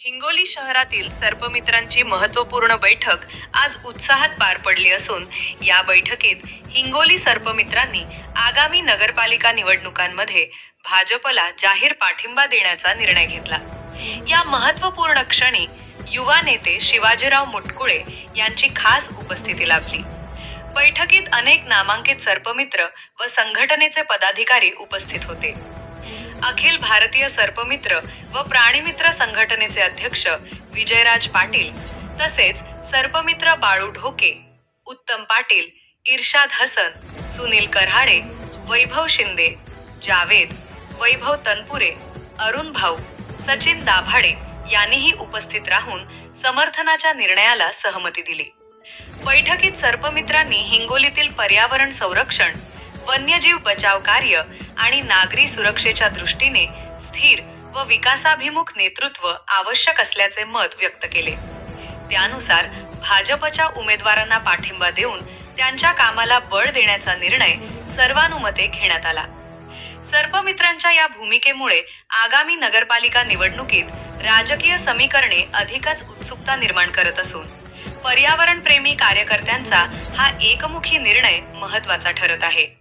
हिंगोली शहरातील सर्पमित्रांची महत्त्वपूर्ण बैठक आज उत्साहात पार पडली असून या बैठकीत हिंगोली सर्पमित्रांनी आगामी नगरपालिका निवडणुकांमध्ये भाजपला जाहीर पाठिंबा देण्याचा निर्णय घेतला. या महत्त्वपूर्ण क्षणी युवा नेते शिवाजीराव मुटकुळे यांची खास उपस्थिती लाभली. बैठकीत अनेक नामांकित सर्पमित्र व संघटनेचे पदाधिकारी उपस्थित होते. अखिल भारतीय सर्पमित्र व प्राणीमित्र संघटनेचे अध्यक्ष विजयराज पाटील तसेच सर्पमित्र बाळू ढोके उत्तम पाटील इर्शाद हसन सुनील कऱ्हाडे वैभव शिंदे जावेद वैभव तनपुरे अरुण भाऊ सचिन दाभाडे यांनीही उपस्थित राहून समर्थनाच्या निर्णयाला सहमती दिली. बैठकीत सर्पमित्रांनी हिंगोलीतील पर्यावरण संरक्षण वन्यजीव बचाव कार्य आणि नागरी सुरक्षेच्या दृष्टीने स्थिर व विकासाभिमुख नेतृत्व आवश्यक असल्याचे मत व्यक्त केले. त्यानुसार भाजपच्या उमेदवारांना पाठिंबा देऊन त्यांच्या कामाला बळ देण्याचा निर्णय सर्वानुमते घेण्यात आला. सर्पमित्रांच्या या भूमिकेमुळे आगामी नगरपालिका निवडणुकीत राजकीय समीकरणे अधिकच उत्सुकता निर्माण करत असून पर्यावरण प्रेमी कार्यकर्त्यांचा हा एकमुखी निर्णय महत्त्वाचा ठरत आहे.